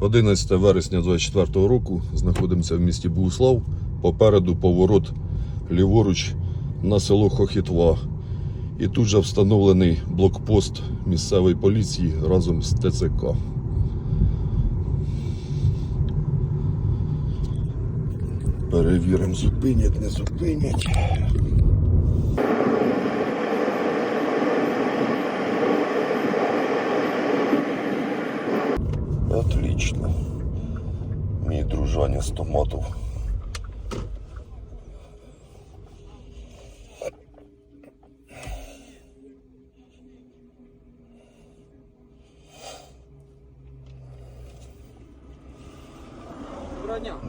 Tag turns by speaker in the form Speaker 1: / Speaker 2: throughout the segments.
Speaker 1: 11 вересня 24 року знаходимося в місті Богуслав. Попереду поворот ліворуч на село Хохітва. І тут же встановлений блокпост місцевої поліції разом з ТЦК. Перевіримо, зупинять, не зупинять. Отлично. Мій дружаня з томатів.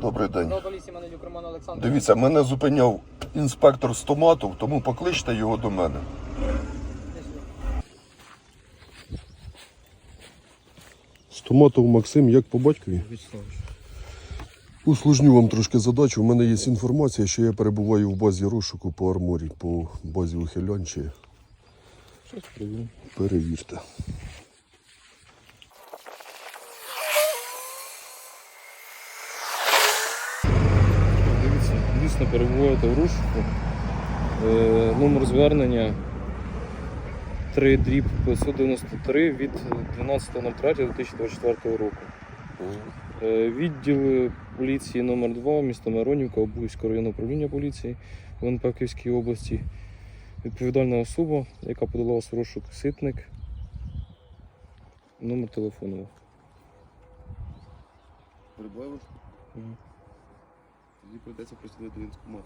Speaker 1: Добрий день. Дивіться, мене зупиняв інспектор з томатів, тому покличте його до мене. Стоматов Максим, як по батькові? Усложню вам трошки задачу. У мене є інформація, що я перебуваю в базі розшуку по арморі, по базі ухилянчі.
Speaker 2: Щось.
Speaker 1: Перевірте.
Speaker 3: Дивіться, дійсно перебуваєте в розшуку. Е, номер звернення 3 дріб 593 від 12.03.2024 року. Е, відділ поліції номер 2 місто Миронівка, Обуївського районного управління поліції в НП області. Відповідальна особа, яка подала розшук ситник. Номер телефону. Мгм.
Speaker 4: Тоді прийдеться присідати до військкомату.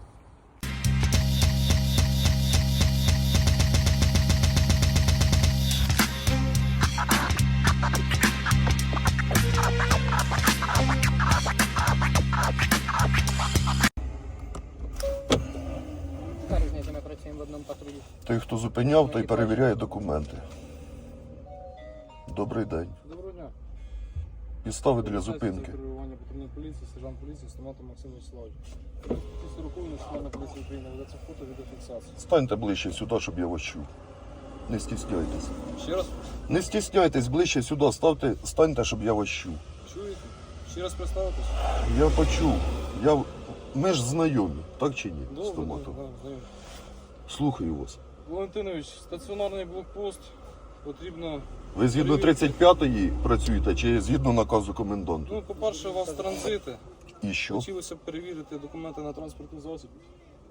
Speaker 1: Зупиняв, той перевіряє документи. Добрий день.
Speaker 3: Доброго дня.
Speaker 1: Підстави для зупинки.
Speaker 3: Керування патрульної поліції, сержант поліції Стоматов Максим Вячеславович. 240 Національна поліція України ведеться фото відеофіксація.
Speaker 1: Станьте ближче сюди, щоб я вас чув. Не стісняйтесь.
Speaker 3: Ще раз
Speaker 1: Не стісняйтесь ближче сюди, ставте, станьте, щоб я вас чув.
Speaker 3: чуєте? Ще раз представитись?
Speaker 1: Я почув. Я... Ми ж знайомі, так чи ні?
Speaker 3: Добре,
Speaker 1: Стоматов?
Speaker 3: добре, добре.
Speaker 1: Слухаю вас.
Speaker 3: Валентинович, стаціонарний блокпост потрібно.
Speaker 1: Ви згідно 35-ї працюєте чи згідно наказу коменданта?
Speaker 3: Ну, по-перше, у вас транзити.
Speaker 1: І що?
Speaker 3: Хотілося б перевірити документи на транспортний засіб.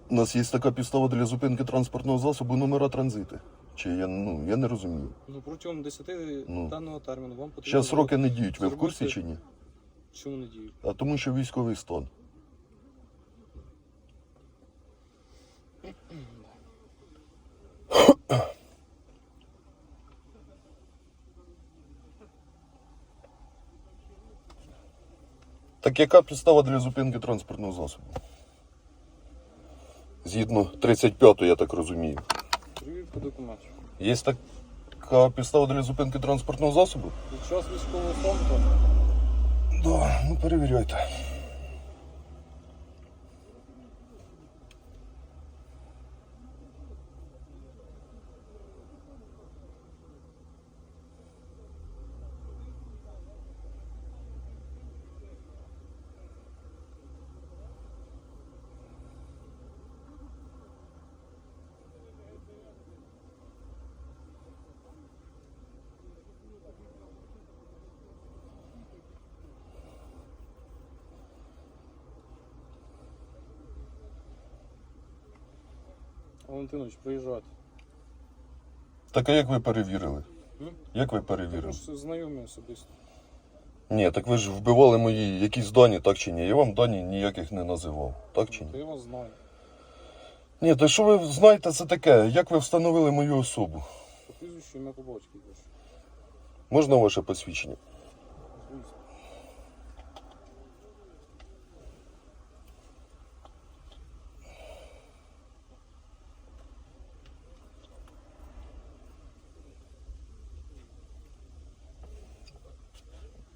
Speaker 1: У нас є така підстава для зупинки транспортного засобу номера транзити. Чи я, ну, я не розумію.
Speaker 3: Ну, протягом 10
Speaker 1: Ну.
Speaker 3: даного терміну вам потрібно.
Speaker 1: Зараз сроки не діють, ви в курсі чи ні?
Speaker 3: Чому не діють?
Speaker 1: А тому що військовий стан. Так яка підстава для зупинки транспортного засобу? Згідно 35 я так розумію.
Speaker 3: Перевірка документів.
Speaker 1: Є така підстава для зупинки транспортного засобу?
Speaker 3: Під час військового фронту.
Speaker 1: Да, ну перевіряйте.
Speaker 3: Валентинович, приїжджайте.
Speaker 1: Так а як ви перевірили?
Speaker 3: М?
Speaker 1: Як ви перевірили?
Speaker 3: ж знайомі особисто.
Speaker 1: Ні, так ви ж вбивали мої якісь дані, так чи ні? Я вам дані ніяких не називав, так чи ні?
Speaker 3: я вас знаю.
Speaker 1: Ні, то що ви знаєте, це таке? Як ви встановили мою особу?
Speaker 3: По прізвищу ім'я по.
Speaker 1: Можна ваше посвідчення?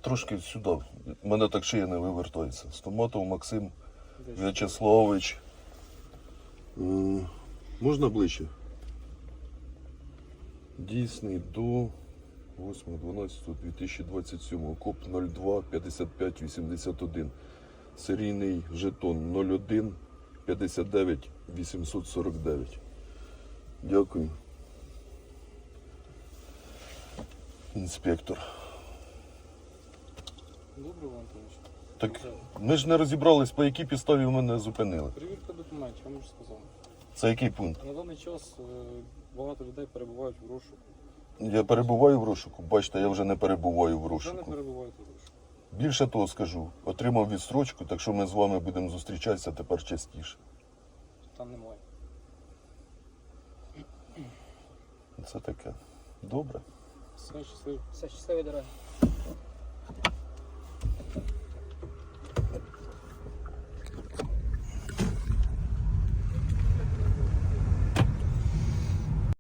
Speaker 1: Трошки сюди. У мене так шия не вивертається. Стоматов Максим? В'ячеславович. Е, Можна ближче? Дійсний до 8.12.2027, КОП 02 55 81. Серійний жетон 01 59 849. Дякую. Інспектор.
Speaker 3: Добре, Іван Антонович.
Speaker 1: Так ми ж не розібрались, по якій підставі ви мене зупинили.
Speaker 3: Перевірка документів, я вам вже сказав.
Speaker 1: Це який пункт?
Speaker 3: На даний час е, багато людей перебувають в розшуку.
Speaker 1: Я перебуваю в розшуку. Бачите, я вже не перебуваю в
Speaker 3: Вже не
Speaker 1: розшуку.
Speaker 3: перебувають в розшуку.
Speaker 1: Більше того скажу, отримав відстрочку, так що ми з вами будемо зустрічатися тепер частіше.
Speaker 3: Там немає.
Speaker 1: Це таке. Добре.
Speaker 3: Все щасливо.
Speaker 2: Все щасливі дороги.